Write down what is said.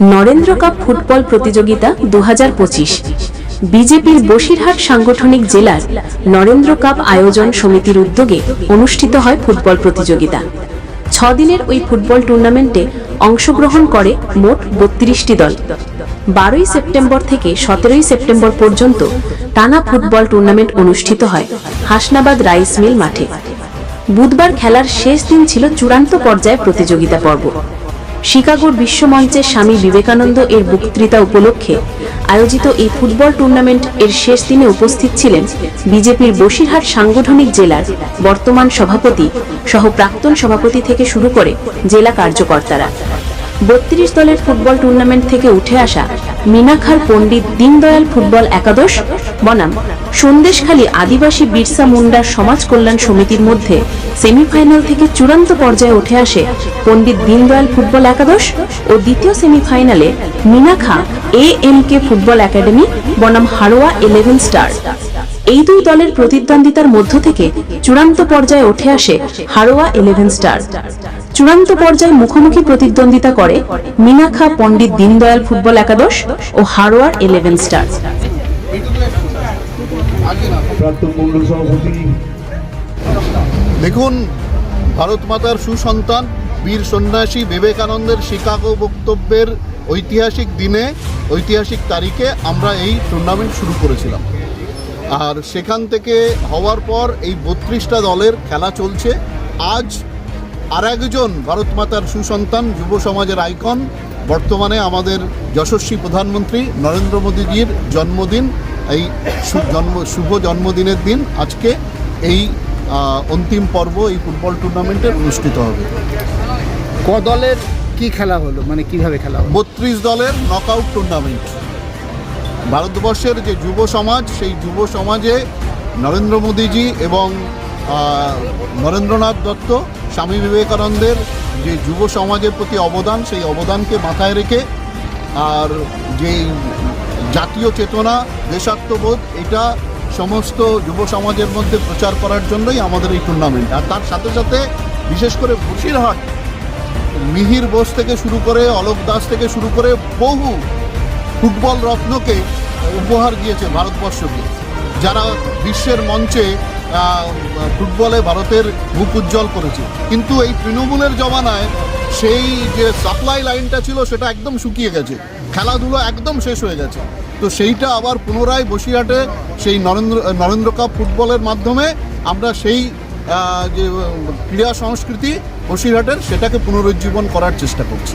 Narendra cup football প্রতিযোগিতা দু হাজার পঁচিশ। বিজেপির বসিরহাট সাংগঠনিক জেলার নরেন্দ্র কাপ আয়োজন সমিতির উদ্যোগে অনুষ্ঠিত হয় ফুটবল প্রতিযোগিতা। ছ দিনের ওই ফুটবল টুর্নামেন্টে অংশগ্রহণ করে মোট বত্রিশটি দল। বারোই সেপ্টেম্বর থেকে সতেরোই সেপ্টেম্বর পর্যন্ত টানা ফুটবল টুর্নামেন্ট অনুষ্ঠিত হয় হাসনাবাদ রাইস মিল মাঠে। বুধবার খেলার শেষ দিন ছিল চূড়ান্ত পর্যায়ে প্রতিযোগিতা পর্ব। শিকাগোর বিশ্বমঞ্চে স্বামী বিবেকানন্দ এর বক্তৃতা উপলক্ষে আয়োজিত এই ফুটবল টুর্নামেন্ট এর শেষ দিনে উপস্থিত ছিলেন বিজেপির বসিরহাট সাংগঠনিক জেলার বর্তমান সভাপতি সহ প্রাক্তন সভাপতি থেকে শুরু করে জেলা কার্যকর্তারা। বত্রিশ দলের ফুটবল টুর্নামেন্ট থেকে উঠে আসা মিনাখার পণ্ডিত দীনদয়াল ফুটবল একাদশ, বনাম। সন্দেশখালী আদিবাসী বিরসা মুন্ডার সমাজ কল্যাণ সমিতির মধ্যে সেমিফাইনাল থেকে চূড়ান্ত পর্যায়ে উঠে আসে পণ্ডিত দীনদয়াল ফুটবল একাদশ ও দ্বিতীয় সেমিফাইনালে Minakha A M K football academy, বনাম হারোয়া ইলেভেন স্টার। এই দুই দলের প্রতিদ্বন্দ্বিতার মধ্য থেকে চূড়ান্ত পর্যায়ে উঠে আসে হারোয়া ইলেভেন স্টার। চূড়ান্ত পর্যায়ে মুখোমুখি প্রতিদ্বন্দ্বিতা করে মিনাখা পণ্ডিত দীনদয়াল ফুটবল একাদশ ও হারোয়ার ইলেভেন স্টার দেখুন, ভারত মাতার সুসন্তান বীর সন্ন্যাসী বিবেকানন্দের শিকাগো বক্তব্যের ঐতিহাসিক দিনে, ঐতিহাসিক তারিখে আমরা এই টুর্নামেন্ট শুরু করেছিলাম। আর সেখান থেকে হওয়ার পর এই বত্রিশটা দলের খেলা চলছে। আজ আর একজন ভারত মাতার সুসন্তান যুব সমাজের আইকন বর্তমানে আমাদের যশস্বী প্রধানমন্ত্রী নরেন্দ্র মোদীজির জন্মদিন এই জন্ম শুভ জন্মদিনের দিন আজকে এই অন্তিম পর্ব এই ফুটবল টুর্নামেন্টের অনুষ্ঠিত হবে। ক দলের কি খেলা হলো? মানে কীভাবে খেলা হলো? বত্রিশ দলের নকআউট টুর্নামেন্ট ভারতবর্ষের যে যুব সমাজ সেই যুব সমাজে নরেন্দ্র মোদীজি এবং নরেন্দ্রনাথ দত্ত স্বামী বিবেকানন্দের যে যুব সমাজের প্রতি অবদান, সেই অবদানকে মাথায় রেখে আর যে জাতীয় চেতনা, দেশাত্মবোধ, এটা সমস্ত যুব সমাজের মধ্যে প্রচার করার জন্যই আমাদের এই টুর্নামেন্ট আর তার সাথে সাথে বিশেষ করে বসিরহাট, মিহির বোস থেকে শুরু করে অলোক দাস থেকে শুরু করে বহু ফুটবল রত্নকে উপহার দিয়েছে ভারতবর্ষকে। যারা বিশ্বের মঞ্চে ফুটবলে ভারতের মুখ উজ্জ্বল করেছে। কিন্তু এই তৃণমূলের জমানায় সেই যে সাপ্লাই লাইনটা ছিল, সেটা একদম শুকিয়ে গেছে। খেলাধুলো একদম শেষ হয়ে গেছে। তো সেইটা আবার পুনরায় বসিরহাটে সেই নরেন্দ্র নরেন্দ্র কাপ ফুটবলের মাধ্যমে আমরা সেই যে ক্রীড়া সংস্কৃতি বসিরহাটের, সেটাকে পুনরুজ্জীবন করার চেষ্টা করছি।